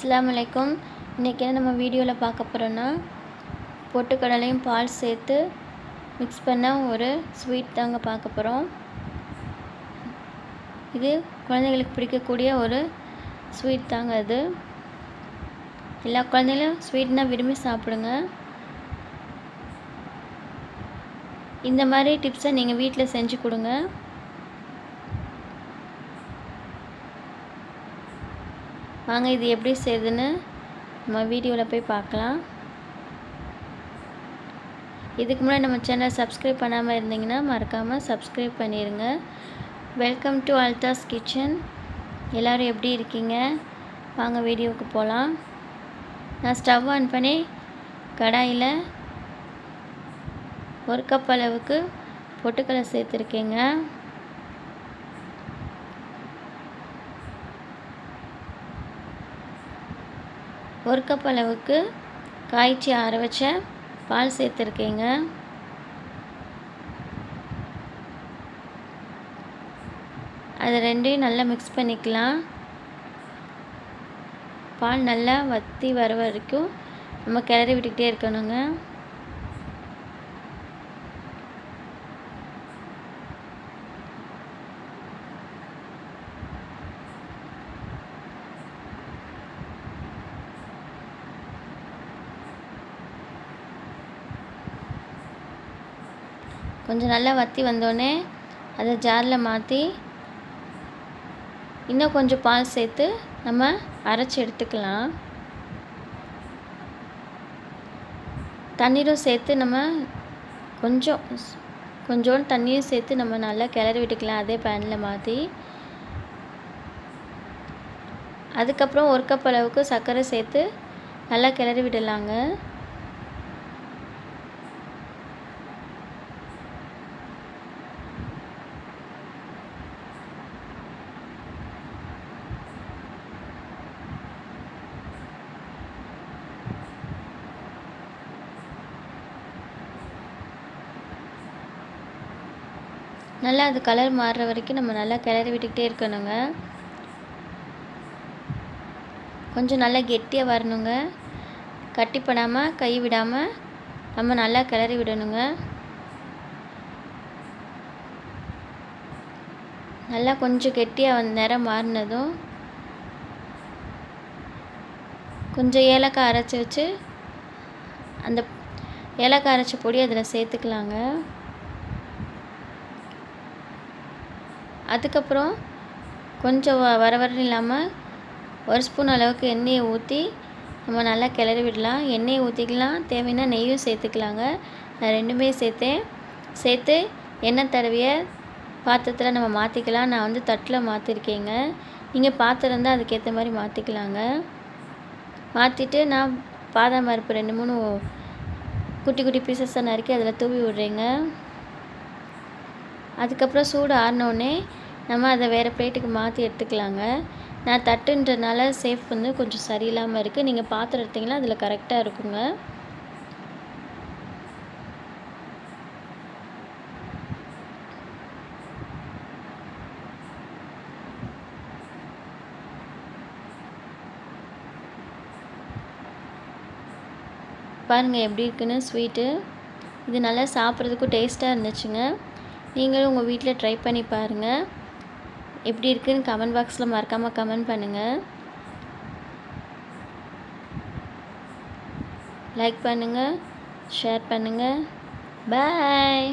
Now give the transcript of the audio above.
அஸ்ஸலாமு அலைக்கும். இன்றைக்கி என்ன நம்ம வீடியோவில் பார்க்க போகிறோன்னா பொட்டுக்கடலையும் பால் சேர்த்து மிக்ஸ் பண்ண ஒரு ஸ்வீட் தாங்க பார்க்க போகிறோம் இது குழந்தைங்களுக்கு பிடிக்கக்கூடிய ஒரு ஸ்வீட் தாங்க அது. எல்லா குழந்தைகளும் ஸ்வீட்னா விரும்பி சாப்பிடுங்க. இந்த மாதிரி டிப்ஸை நீங்கள் வீட்டில் செஞ்சு கொடுங்க. வாங்க இது எப்படி செய்யுதுன்னு நம்ம வீடியோவில் போய் பார்க்கலாம். இதுக்கு முன்னாடி நம்ம சேனல் சப்ஸ்கிரைப் பண்ணாமல் இருந்தீங்கன்னா மறக்காமல் சப்ஸ்கிரைப் பண்ணிடுங்க வெல்கம் டு அல்தாஸ் கிச்சன் எல்லோரும் எப்படி இருக்கீங்க? வாங்க வீடியோவுக்கு போகலாம். நான் ஸ்டவ் ஆன் பண்ணி கடாயில் ஒரு கப் அளவுக்கு பொட்டுக்கடலை சேர்த்துருக்கேங்க. ஒரு கப் அளவுக்கு காய்ச்சி ஆற வச்ச பால் சேர்த்துருக்கேங்க. அது ரெண்டையும் நல்லா மிக்ஸ் பண்ணிக்கலாம். பால் நல்லா வற்றி வர வரைக்கும் நம்ம கிளறி விட்டுக்கிட்டே இருக்கணுங்க. கொஞ்சம் நல்லா வற்றி வந்தோடனே அதை ஜாரில் மாற்றி இன்னும் கொஞ்சம் பால் சேர்த்து நம்ம அரைச்சி எடுத்துக்கலாம். தண்ணீரும் சேர்த்து நம்ம கொஞ்சம் கொஞ்சோண்டு தண்ணியும் சேர்த்து நம்ம நல்லா கிளறி விட்டுக்கலாம். அதே பேனில் மாற்றி. அதுக்கப்புறம் ஒரு கப் அளவுக்கு சர்க்கரை சேர்த்து நல்லா கிளறி விடலாங்க. நல்லா அது கலர் மாறுற வரைக்கும் நம்ம நல்லா கிளறி விட்டுக்கிட்டே இருக்கணுங்க. கொஞ்சம் நல்லா கெட்டியாக வரணுங்க. கட்டிப்படாமல் கை விடாமல் நம்ம நல்லா கிளறி விடணுங்க. நல்லா கொஞ்சம் கெட்டியாக வந்து நேரம் மாறினதும் கொஞ்சம் ஏலக்காய் அரைச்சி வச்சு அந்த ஏலக்காய் அரைச்ச பொடி அதில் சேர்த்துக்கலாங்க. அதுக்கப்புறம் கொஞ்சம் வ வர வர இல்லாமல் ஒரு ஸ்பூன் அளவுக்கு எண்ணெயை ஊற்றி நம்ம நல்லா கிளறி விடலாம். எண்ணெயை ஊற்றிக்கலாம் தேவைன்னா நெய்யும் சேர்த்துக்கலாங்க. நான் ரெண்டுமே சேர்த்தேன். சேர்த்து எண்ணெய் தடவிய பாத்திரத்தில் நம்ம மாற்றிக்கலாம் நான் வந்து தட்டில் மாற்றிருக்கேங்க நீங்கள் பாத்திரம் இருந்தால் அதுக்கேற்ற மாதிரி மாற்றிக்கலாங்க மாற்றிட்டு நான் பாதாம் பருப்பு ரெண்டு மூணு குட்டி குட்டி பீசஸாக நறுக்கி அதில் தூவி விட்றேங்க. அதுக்கப்புறம் சூடு ஆறினோடனே நம்ம அதை வேறு பிளேட்டுக்கு மாற்றி எடுத்துக்கலாங்க. நான் தட்டுன்றனால சேஃப் வந்து கொஞ்சம் சரியில்லாமல் இருக்குது நீங்கள் பாத்திரம் எடுத்திங்கன்னா அதில் கரெக்டாக இருக்குங்க. பாருங்கள் எப்படி இருக்குன்னு ஸ்வீட்டு இது நல்லா சாப்பிட்றதுக்கும் டேஸ்ட்டாக இருந்துச்சுங்க. நீங்களும் உங்கள் வீட்டில் ட்ரை பண்ணி பாருங்கள் எப்படி இருக்குன்னு கமெண்ட் பாக்ஸில் மறக்காமல் கமெண்ட் பண்ணுங்கள் லைக் பண்ணுங்கள் ஷேர் பண்ணுங்கள் பாய்